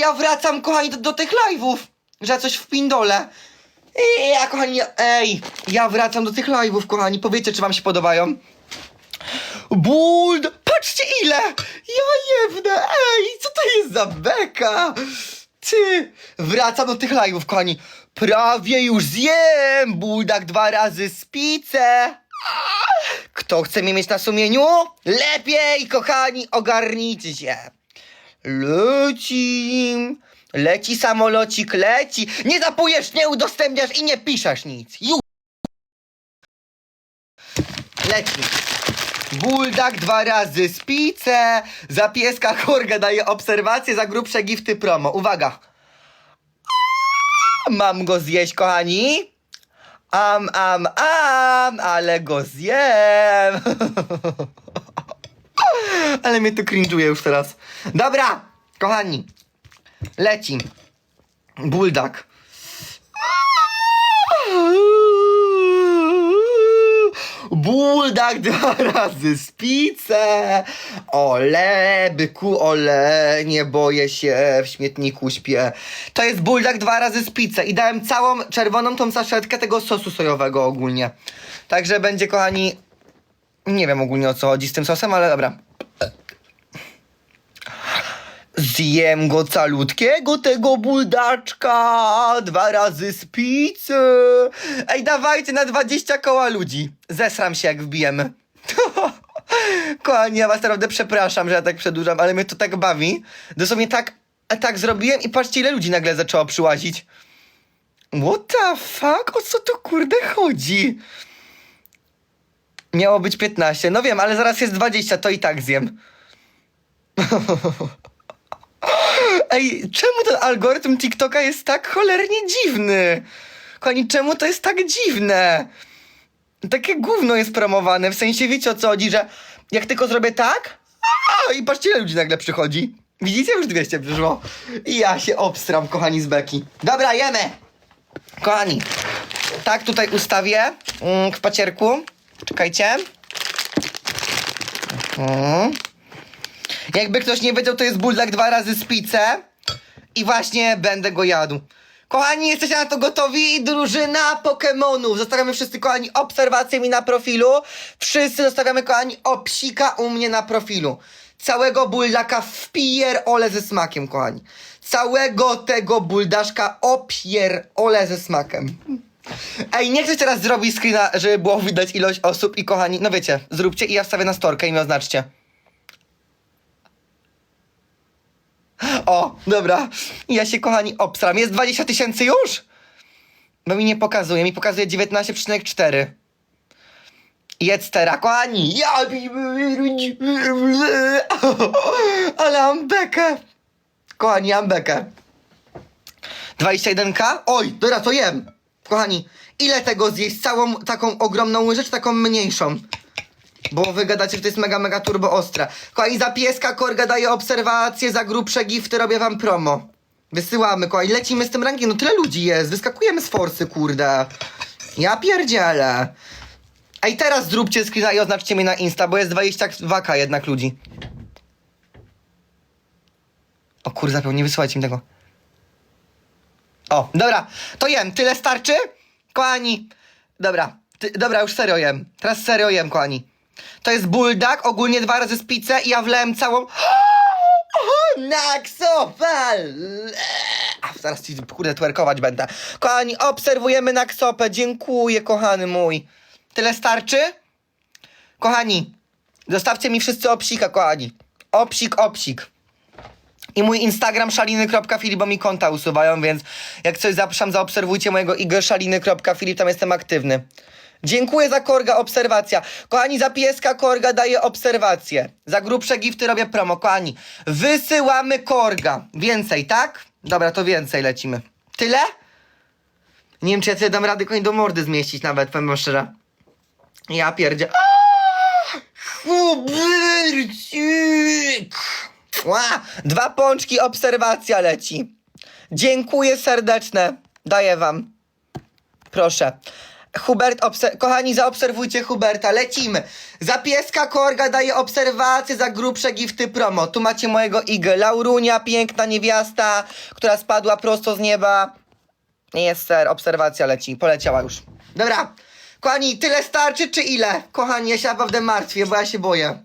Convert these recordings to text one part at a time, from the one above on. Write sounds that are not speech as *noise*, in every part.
Ja wracam, kochani, do, do tych live'ów, że coś w pindole. I ja, kochani, ej, ja wracam do tych live'ów, kochani. Powiedzcie, czy wam się podobają. Buld! Patrzcie ile! Ja jebnę! Ej, co to jest za beka? Ty! Wracam do tych live'ów, kochani. Prawie już zjem! Buldak dwa razy z! Kto chce mnie mieć na sumieniu? Lepiej, kochani, ogarnijcie się. Leci, leci samolocik, leci. Nie zapujesz, nie udostępniasz i nie piszesz nic. Już. Leci. Buldak dwa razy pizzę. Za pieska Horga daje obserwację za grubsze gifty promo. Uwaga. Mam go zjeść, kochani. Am, am, am, ale go zjem. *laughs* ale mnie to cringe'uje już teraz. Dobra, kochani. Leci. Buldak. Buldak *laughs* dwa razy z pizzę. Ole, byku, ole, nie boję się, w śmietniku śpię. To jest buldak dwa razy z i dałem całą czerwoną tą saszetkę tego sosu sojowego ogólnie. Także będzie, kochani, nie wiem ogólnie o co chodzi z tym sosem, ale dobra. Zjem go calutkiego, tego buldaczka, dwa razy z pizzy. Ej, dawajcie na 20 koła ludzi. Zesram się, jak wbijemy. *laughs* Kochani, ja was naprawdę przepraszam, że ja tak przedłużam, ale mnie to tak bawi. Dosłownie tak, tak zrobiłem i patrzcie, ile ludzi nagle zaczęło przyłazić. What the fuck? O co tu kurde chodzi? Miało być 15. No wiem, ale zaraz jest 20, to i tak zjem. *laughs* Ej, czemu ten algorytm TikToka jest tak cholernie dziwny? Kochani, czemu to jest tak dziwne? Takie gówno jest promowane, w sensie wiecie o co chodzi, że jak tylko zrobię tak, a, i patrzcie ile ludzi nagle przychodzi. Widzicie? Już 200 przyszło. I ja się obstram, kochani z beki. Dobra, jemy! Kochani, tak tutaj ustawię mm, w pacierku. Czekajcie. Mhm. Jakby ktoś nie wiedział, to jest buldak dwa razy z pizzę. I właśnie będę go jadł. Kochani, jesteście na to gotowi? Drużyna Pokemonów. Zostawiamy wszyscy, kochani, obserwacje mi na profilu. Wszyscy zostawiamy, kochani, obsika u mnie na profilu. Całego buldaka wpier ole ze smakiem, kochani. Całego tego buldaszka opier ole ze smakiem. Ej, nie chcę teraz zrobić screena, żeby było widać ilość osób i kochani, no wiecie, zróbcie i ja wstawię na storkę i mi oznaczcie. O, dobra. Ja się, kochani, obstram. Jest 20 tysięcy już? Bo mi nie pokazuje. Mi pokazuje 19,4. Jedz teraz, kochani. Ja... Ale mam bekę. Kochani, mam bekę. 21k? Oj, dobra, to jem. Kochani, ile tego zjeść? Całą taką ogromną łyżę, czy taką mniejszą? Bo wy gadacie, że to jest mega, mega turbo ostre. Kochani, za pieska Korga daje obserwacje, za grubsze gifty robię wam promo. Wysyłamy, kochani, lecimy z tym rankiem. No tyle ludzi jest, wyskakujemy z forsy, kurde. Ja pierdzielę. A i teraz zróbcie screena i oznaczcie mnie na Insta, bo jest 22k jednak ludzi. O kurde, zapomnij, nie wysyłajcie mi tego. O, dobra, to jem. Tyle starczy? Kochani, dobra, ty, dobra, już serio jem. Teraz serio jem, kochani. To jest buldak, ogólnie dwa razy z i ja wlałem całą... *gasps* Naksopel! Zaraz ci, kurde, twerkować będę. Kochani, obserwujemy Naksopę. Dziękuję, kochany mój. Tyle starczy? Kochani, zostawcie mi wszyscy obsika, kochani. Obsik, obsik. I mój Instagram szaliny.filip, bo mi konta usuwają, więc jak coś zapraszam, zaobserwujcie mojego IG szaliny.filip, tam jestem aktywny. Dziękuję za korga, obserwacja. Kochani, za pieska korga daje obserwację. Za grubsze gifty robię promo. Kochani, wysyłamy korga. Więcej, tak? Dobra, to więcej lecimy. Tyle? Nie wiem, czy ja sobie dam radę koń do mordy zmieścić nawet, powiem szczerze. Ja pierdzie... Hubercik! Dwa pączki, obserwacja leci. Dziękuję serdeczne. Daję wam. Proszę. Hubert, kochani, zaobserwujcie Huberta, lecimy. Za pieska Korga daje obserwację, za grubsze gifty promo. Tu macie mojego Igę. Laurunia, piękna niewiasta, która spadła prosto z nieba. Nie jest ser, obserwacja leci, poleciała już. Dobra, kochani, tyle starczy czy ile? Kochani, ja się naprawdę martwię, bo ja się boję.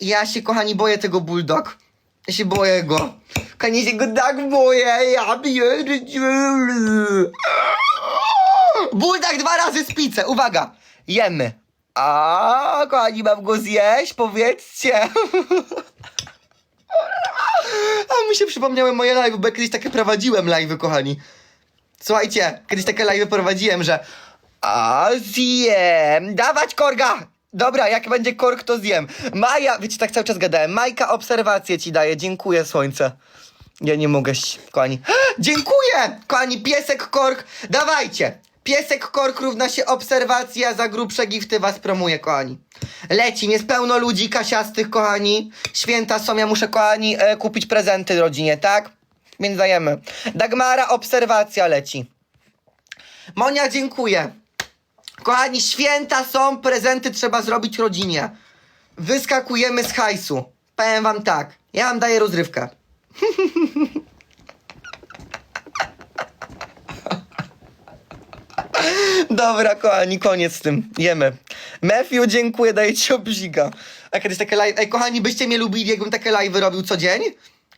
Ja się, kochani, boję tego bulldog. Ja się boję go. Kochani, się go tak boję, ja pierdzielę. Bulldog dwa razy z pizzę, uwaga, jemy. A, kochani, mam go zjeść, powiedzcie. *laughs* A mi się przypomniały moje live, bo ja kiedyś takie prowadziłem live, kochani. Słuchajcie, kiedyś takie live prowadziłem, że a zjem, dawać korga! Dobra, jak będzie kork, to zjem. Maja, wiecie, tak cały czas gadałem. Majka, obserwację ci daje. Dziękuję, słońce. Ja nie mogę, kochani. *gasps* Dziękuję, kochani, piesek kork. Dawajcie. Piesek kork równa się obserwacja, za grubsze gifty was promuje, kochani. Leci, jest pełno ludzi kasiastych, kochani. Święta są, ja muszę, kochani, e, kupić prezenty rodzinie, tak? Więc dajemy. Dagmara, obserwacja leci. Monia, dziękuję. Kochani, święta są, prezenty trzeba zrobić rodzinie. Wyskakujemy z hajsu. Powiem wam tak, ja wam daję rozrywkę. *laughs* Dobra, kochani, koniec z tym. Jemy. Matthew, dziękuję, daję ci obziga. A kiedyś takie live... Ej, kochani, byście mnie lubili, jakbym takie live robił co dzień?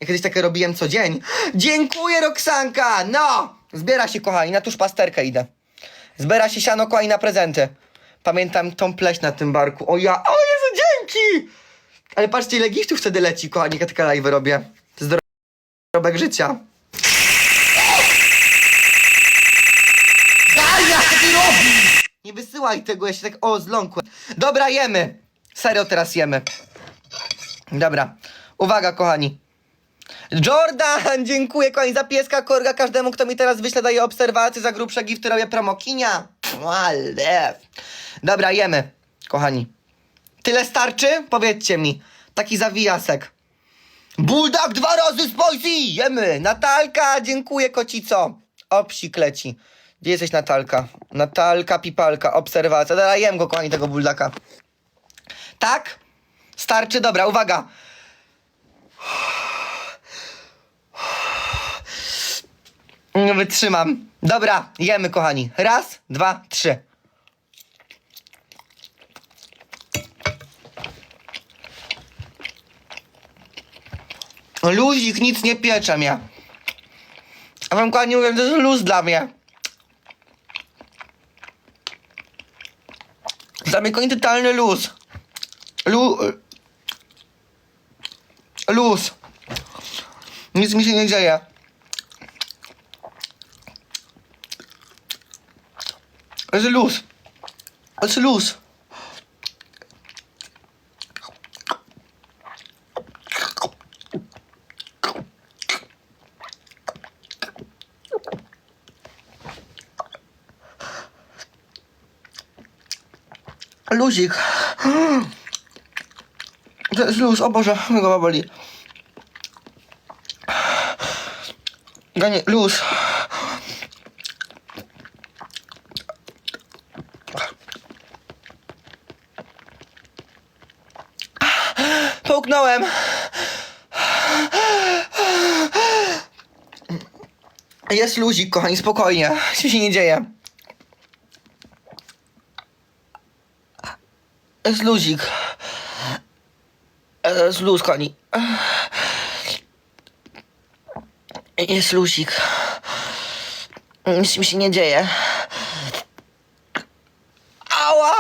Ja kiedyś takie robiłem co dzień. Dziękuję, Roxanka! No! Zbiera się, kochani, na tuż pasterkę idę. Zbiera się siano, kochani, na prezenty. Pamiętam tą pleś na tym barku. O ja... O Jezu, dzięki! Ale patrzcie, ile giftów wtedy leci, kochani, jak ja takie live robię. To jest dorobek życia. Daria, co ty robisz? Nie wysyłaj tego, ja się tak o zląkłem. Dobra, jemy. Serio teraz jemy. Dobra. Uwaga, kochani. Jordan, *laughs* dziękuję kochani za pieska, korga każdemu, kto mi teraz wyśle, daje obserwacje za grubsze gifty, robię promokinia. Ale. Dobra, jemy, kochani. Tyle starczy? Powiedzcie mi. Taki zawijasek. Bulldog dwa razy poezji! Jemy! Natalka, dziękuję kocico. Obsik leci. Gdzie jesteś Natalka? Natalka, pipalka, obserwacja. Dobra, jem go, kochani, tego bulldaka. Tak? Starczy? Dobra, uwaga. Wytrzymam. Dobra, jemy, kochani. Raz, dwa, trzy. Luzik, nic nie piecze mnie. A wam kochani mówię, to jest luz dla mnie. Dla mnie kochani totalny luz. Lu... Luz. Nic mi się nie dzieje. To jest luz. Luzik. To jest luz, o Boże, głowa boli. Ganie, luz. Połknąłem. Jest luzik, kochani, spokojnie. Nic się nie dzieje. Jest luzik. Jest luz, kochani. Jest luzik. Nic mi się nie dzieje. Ała!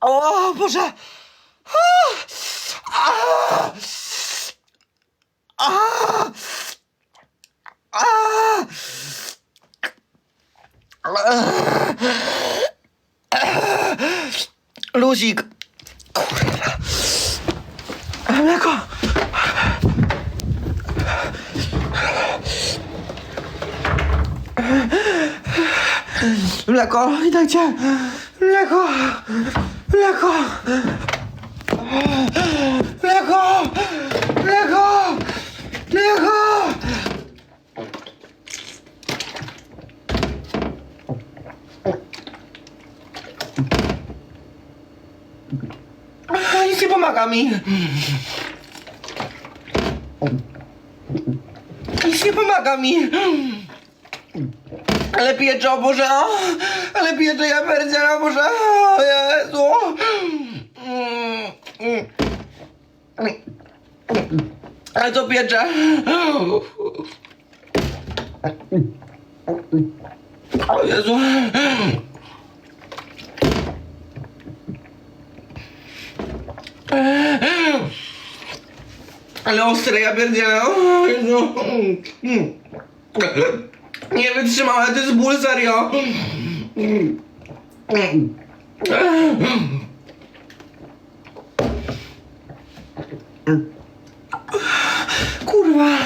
O Boże! A! A! A! Luzik. Kurwa. Mleko. Mleko. Mleko. Mleko. Mleko. Mleko. Mi. Nic nie pomaga mi. Ale piecze, o Boże, ale piecze, ja pierdzielę, o Boże, o Jezu. Ale to piecze. O Jezu. Ale ostre, ja pierdzielę. O. Nie wytrzymałem, to jest ból, serio. Kurwa.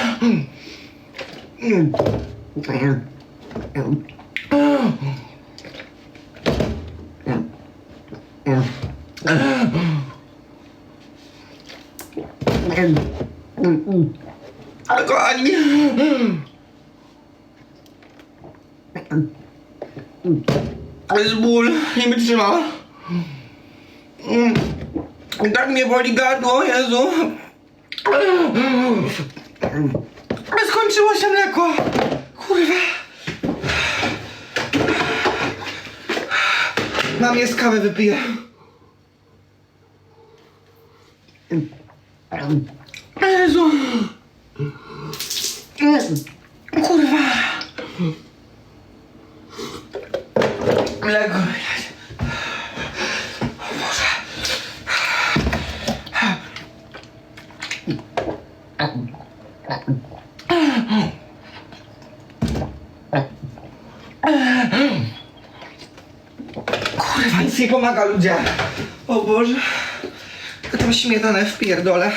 Ale kochani. To jest ból, nie wytrzymam. Mm. Tak mnie boli gardło, Jezu. Skończyło się mleko. Kurwa. Mam jest kawę wypiję. Jezu. Kurwa. Mleko. Kurwa, nic nie pomaga ludzie. O Boże. Tą śmietanę wpierdolę.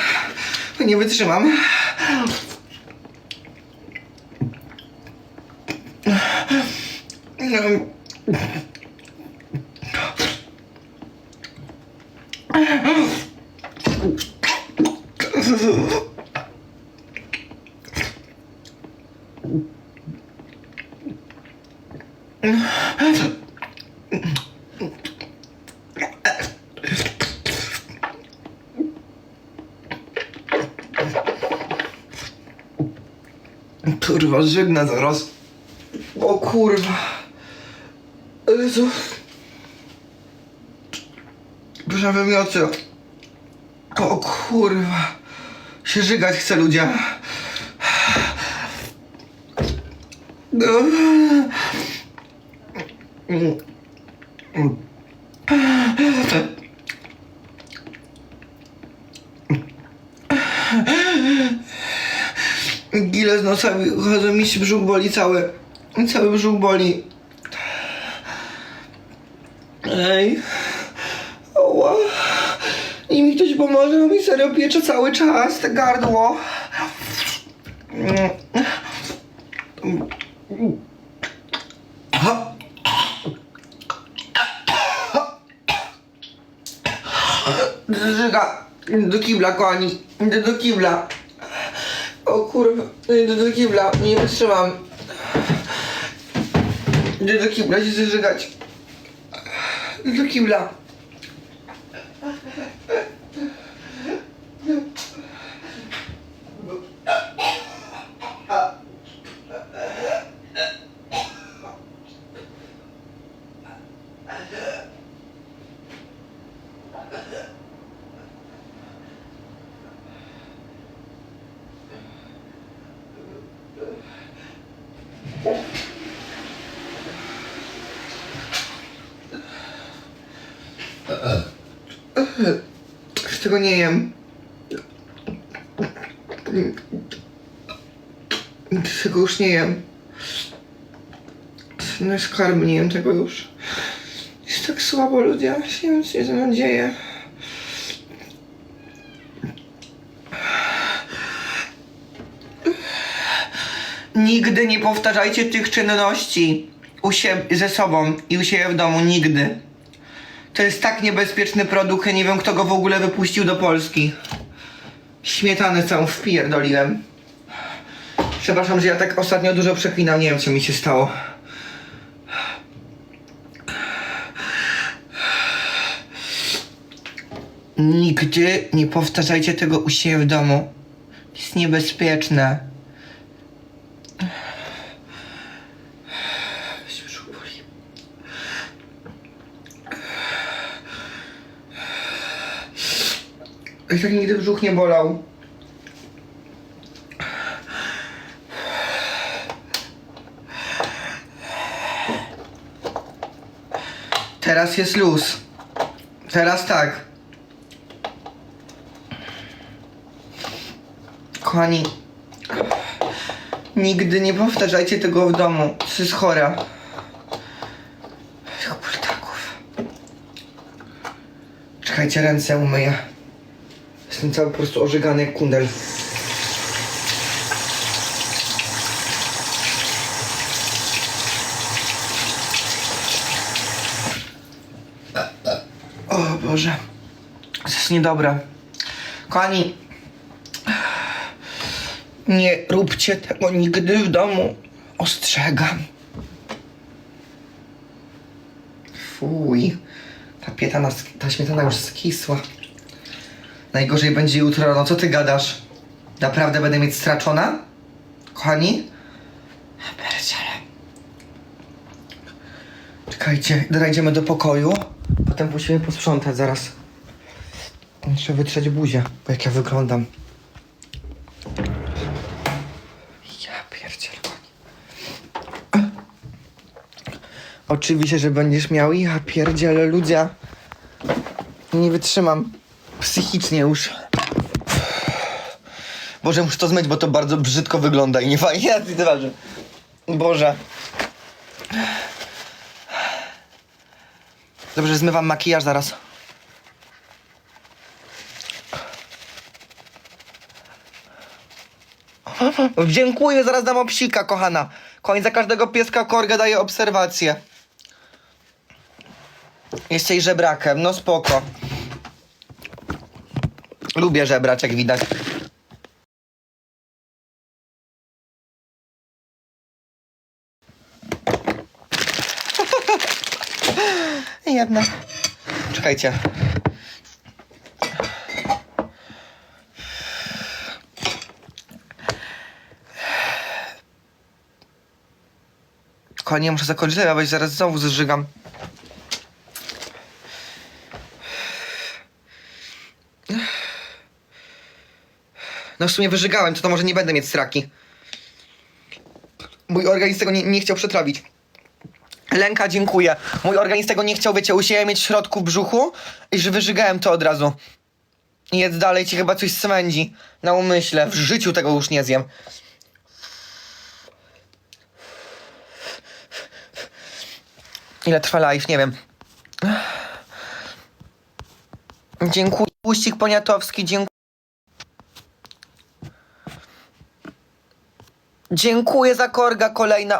Nie wytrzymam. Kurwa, żegna zaraz. O kurwa. Jezu. Proszę wymioty. O kurwa. Się żygać chce ludzie. Gile z nosa wychodzą, mi się brzuch boli cały. Cały brzuch boli. Ej. Oła. I mi ktoś pomoże, bo mi serio piecze cały czas, te gardło. Żyga. Do kibla, kochani. Do kibla. O kurwa, idę do kibla, nie wytrzymam. Idę do kibla się zażygać. Idę do kibla. Już tego nie jem. Tego już nie jem. No jest karm, nie jem tego już. Jest tak słabo ludzie, ja nie wiem co się ze mną dzieje. Nigdy nie powtarzajcie tych czynności u siebie, ze sobą i u siebie w domu, nigdy. To jest tak niebezpieczny produkt, ja nie wiem kto go w ogóle wypuścił do Polski. Śmietanę całą wpierdoliłem. Przepraszam, że ja tak ostatnio dużo przeklinam, nie wiem co mi się stało. Nigdy nie powtarzajcie tego u siebie w domu. Jest niebezpieczne. Brzuch boli. I tak nigdy brzuch nie bolał. Teraz jest luz. Teraz tak. Kochani, nigdy nie powtarzajcie tego w domu. To jest chora. Tych pultaków. Czekajcie, ręce umyję. Jestem cały po prostu ożygany jak kundel. O Boże. To jest niedobre. Kochani, nie róbcie tego nigdy w domu. Ostrzegam. Fuj. Ta pietana, ta śmietana już skisła. Najgorzej będzie jutro rano. Co ty gadasz? Naprawdę będę mieć straczona? Kochani? Pierdziele. Czekajcie, dojdziemy do pokoju. Potem musimy posprzątać zaraz. Muszę wytrzeć buzię, bo jak ja wyglądam. Ja pierdzielę. Oczywiście, że będziesz miał ja pierdzielę ludzie. Nie wytrzymam. Psychicznie już. Boże, muszę to zmyć, bo to bardzo brzydko wygląda i nie fajnie *laughs* na twarzy. Boże. Dobrze, zmywam makijaż zaraz. *laughs* Dziękuję, zaraz dam obsika, kochana. Koń za każdego pieska korga daje obserwację. Jesteś żebrakiem, no spoko. Lubię żebrać, jak widać. Jedna. Czekajcie. Kochanie, muszę zakończyć, ja zaraz znowu zżygam. No w sumie wyżygałem, to to może nie będę mieć straki. Mój organizm tego nie, nie chciał przetrawić. Lenka, dziękuję. Mój organizm tego nie chciał, wiecie, u siebie mieć w środku w brzuchu i że wyżygałem to od razu. Jedz dalej, ci chyba coś smędzi na umyśle. W życiu tego już nie zjem. Ile trwa live? Nie wiem. Dziękuję. Puścik Poniatowski, dziękuję. Dziękuję za korga kolejna